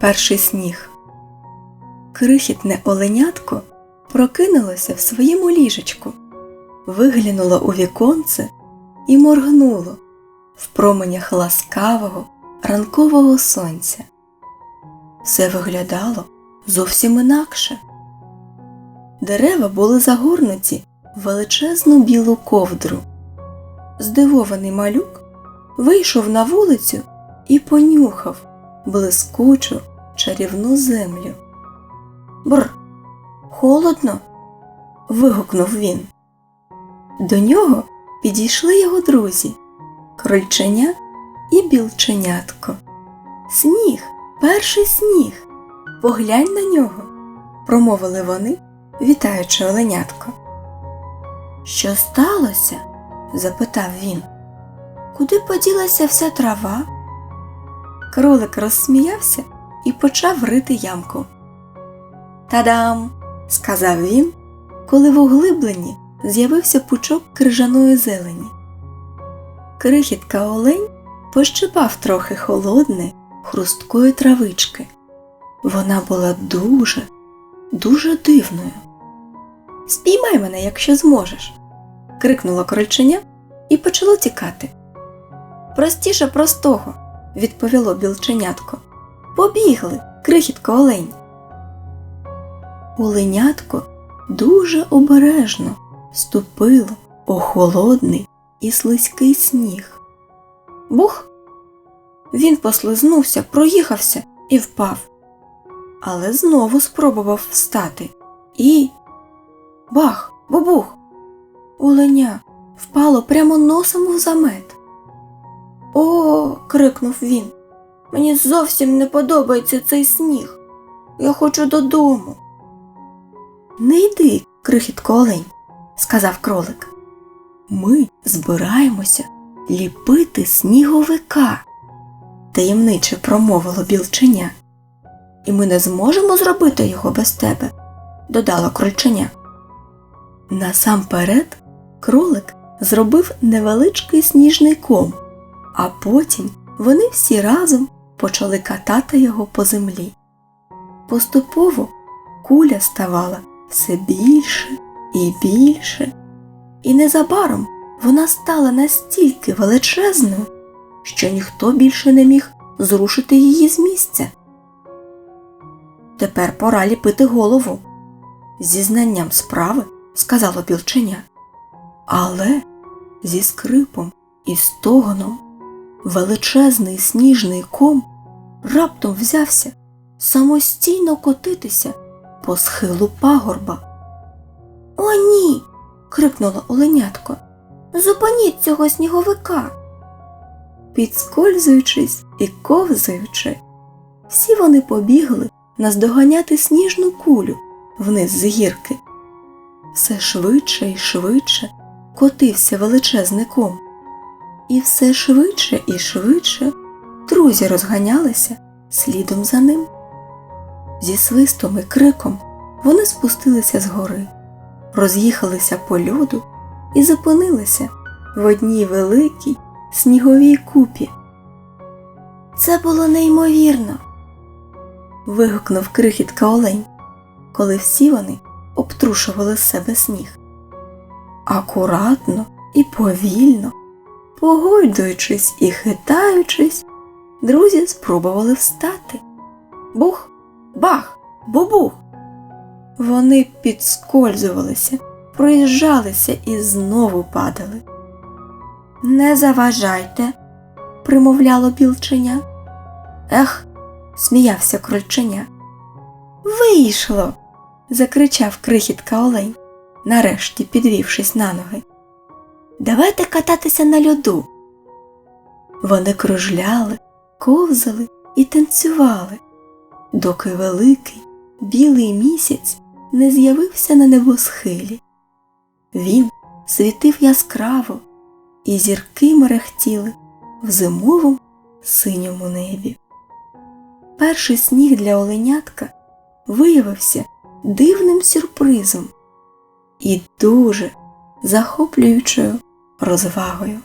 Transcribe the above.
перший сніг. Крихітне оленятко прокинулося в своєму ліжечку, виглянуло у віконце і моргнуло в променях ласкавого ранкового сонця. Все виглядало зовсім інакше. Дерева були загорнуті в величезну білу ковдру. Здивований малюк вийшов на вулицю і понюхав блискучу чарівну землю. Бр, холодно. вигукнув він. До нього підійшли його друзі крольченя і білченятко. Сніг, перший сніг. Поглянь на нього, промовили вони, вітаючи оленятко. Що сталося? запитав він. Куди поділася вся трава? Кролик розсміявся і почав рити ямку. Та-дам! сказав він, коли в углибленні з'явився пучок крижаної зелені. Крихітка олень пощипав трохи холодної, хрусткої травички. Вона була дуже, дуже дивною. Спіймай мене, якщо зможеш. крикнуло крольченя і почало тікати. Простіше простого, відповіло білченятко. Побігли, крихітко олень. Оленятко дуже обережно ступило у холодний і слизький сніг. Бух! Він послизнувся, проїхався і впав. Але знову спробував встати. І. Бах! Бубух! Оленя впало прямо носом у замет. О. крикнув він. Мені зовсім не подобається цей сніг. Я хочу додому. Не йди, крихітко олень, сказав кролик. Ми збираємося ліпити сніговика, таємниче промовило білченя. І ми не зможемо зробити його без тебе, додало крольченя. Насамперед кролик зробив невеличкий сніжний ком, а потім вони всі разом почали катати його по землі. Поступово куля ставала все більше і більше, і незабаром вона стала настільки величезною, що ніхто більше не міг зрушити її з місця. Тепер пора ліпити голову. Зі знанням справи сказало білченя. Але зі скрипом і стогоном величезний сніжний ком раптом взявся самостійно котитися по схилу пагорба. О, ні. крикнуло оленятко. Зупиніть цього сніговика. Підскользуючись і ковзаючи, всі вони побігли наздоганяти сніжну кулю вниз з гірки. Все швидше і швидше котився величезний ком. І все швидше і швидше друзі розганялися слідом за ним. Зі свистом і криком вони спустилися з гори, роз'їхалися по льоду і зупинилися в одній великій сніговій купі. Це було неймовірно. вигукнув крихітка олень, коли всі вони обтрушували з себе сніг. Акуратно і повільно, погойдуючись і хитаючись, друзі спробували встати. Бух, бах, бубух. Вони підскользувалися, проїжджалися і знову падали. Не заважайте, примовляло білченя. Ех, сміявся крольченя. Вийшло. закричав крихітка олень, нарешті підвівшись на ноги. Давайте кататися на льоду. Вони кружляли, ковзали і танцювали, доки великий білий місяць не з'явився на небосхилі. Він світив яскраво, і зірки мерехтіли в зимовому синьому небі. Перший сніг для оленятка виявився дивним сюрпризом і дуже захоплюючою розвагою.